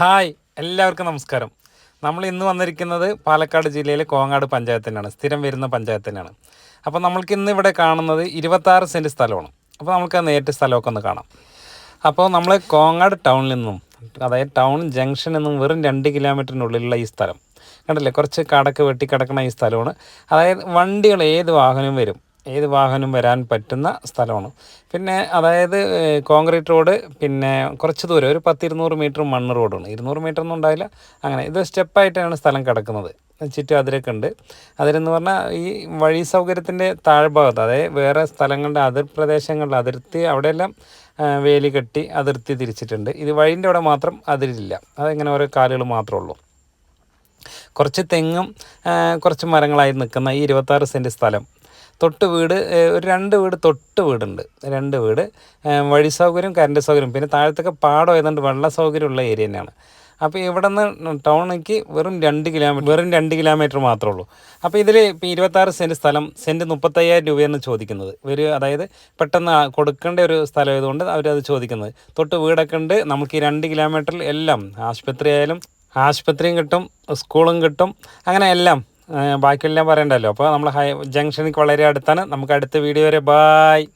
Hi എല്ലാവർക്കും നമസ്കാരം. നമ്മൾ ഇന്ന് വന്നിരിക്കുന്നത് പാലക്കാട് ജില്ലയിലെ കോങ്ങാട് പഞ്ചായത്തിനാണ്. സ്ഥിരം വരുന്ന പഞ്ചായത്തിനാണ്. അപ്പോൾ നമ്മൾക്ക് ഇന്ന് ഇവിടെ കാണുന്നത് ഇരുപത്താറ് സെന്റ് സ്ഥലമാണ്. അപ്പോൾ നമുക്ക് നേരിട്ട് സ്ഥലമൊക്കെ ഒന്ന് കാണാം. അപ്പോൾ നമ്മൾ കോങ്ങാട് ടൗണിൽ നിന്നും അതായത് ടൗൺ ജംഗ്ഷനിൽ നിന്നും വെറും രണ്ട് കിലോമീറ്ററിനുള്ളിലുള്ള ഈ സ്ഥലം. കണ്ടില്ലേ? കുറച്ച് കടക്ക് വെട്ടിക്കിടക്കണ ഈ സ്ഥലമാണ്. അതായത് വണ്ടികൾ ഏത് വാഹനവും വരും. ഏത് വാഹനം വരാൻ പറ്റുന്ന സ്ഥലമാണ്. പിന്നെ അതായത് കോൺക്രീറ്റ് റോഡ് പിന്നെ കുറച്ച് ദൂരം ഒരു പത്ത് ഇരുന്നൂറ് മീറ്റർ മണ്ണ് റോഡാണ്. ഇരുന്നൂറ് മീറ്റർ ഒന്നും ഉണ്ടായില്ല അങ്ങനെ ഇത് സ്റ്റെപ്പായിട്ടാണ് സ്ഥലം കിടക്കുന്നത്. ചുറ്റും അതിരൊക്കെ ഉണ്ട്. അതിരെന്ന് പറഞ്ഞാൽ ഈ വഴി സൗകര്യത്തിന്റെ താഴ്ഭാഗത്ത് അതായത് വേറെ സ്ഥലങ്ങളുടെ അതിർ പ്രദേശങ്ങളുടെ അതിർത്തി അവിടെയെല്ലാം വേലി കെട്ടി അതിർത്തി തിരിച്ചിട്ടുണ്ട്. ഇത് വഴിന്റെ അവിടെ മാത്രം അതിരില്ല. അതിങ്ങനെ ഓരോ കാലുകൾ മാത്രമേ ഉള്ളൂ. കുറച്ച് തെങ്ങും കുറച്ച് മരങ്ങളായി നിൽക്കുന്ന ഈ ഇരുപത്താറ് സെന്റ് സ്ഥലം തൊട്ട് വീട് ഒരു രണ്ട് വീട് തൊട്ട് വീടുണ്ട്. രണ്ട് വീട് വഴി സൗകര്യം കറണ്ട് സൗകര്യം. പിന്നെ താഴത്തൊക്കെ പാടം ഏതാണ്ട് വെള്ള സൗകര്യമുള്ള ഏരിയ തന്നെയാണ്. അപ്പോൾ ഇവിടെ നിന്ന് ടൗണിലേക്ക് വെറും രണ്ട് കിലോമീറ്റർ വെറും രണ്ട് കിലോമീറ്റർ മാത്രമേ ഉള്ളൂ. അപ്പോൾ ഇതിൽ ഇപ്പോൾ ഇരുപത്താറ് സെന്റ് സ്ഥലം സെന്റ് മുപ്പത്തയ്യായിരം രൂപയാണ് ചോദിക്കുന്നത്. ഒരു അതായത് പെട്ടെന്ന് കൊടുക്കേണ്ട ഒരു സ്ഥലമായതുകൊണ്ട് അവരത് ചോദിക്കുന്നത്. തൊട്ട് വീടൊക്കെ ഉണ്ട്. നമുക്ക് ഈ രണ്ട് കിലോമീറ്ററിൽ എല്ലാം ആശുപത്രി ആയാലും ആശുപത്രിയും കിട്ടും സ്കൂളും കിട്ടും അങ്ങനെ എല്ലാം ബാക്കിയെല്ലാം പറയണ്ടല്ലോ. അപ്പോൾ നമ്മൾ ഹൈ ജംഗ്ഷനിലേക്ക് വളരെ അടുത്താണ്. നമുക്ക് അടുത്ത വീഡിയോ വരെ. ബായ്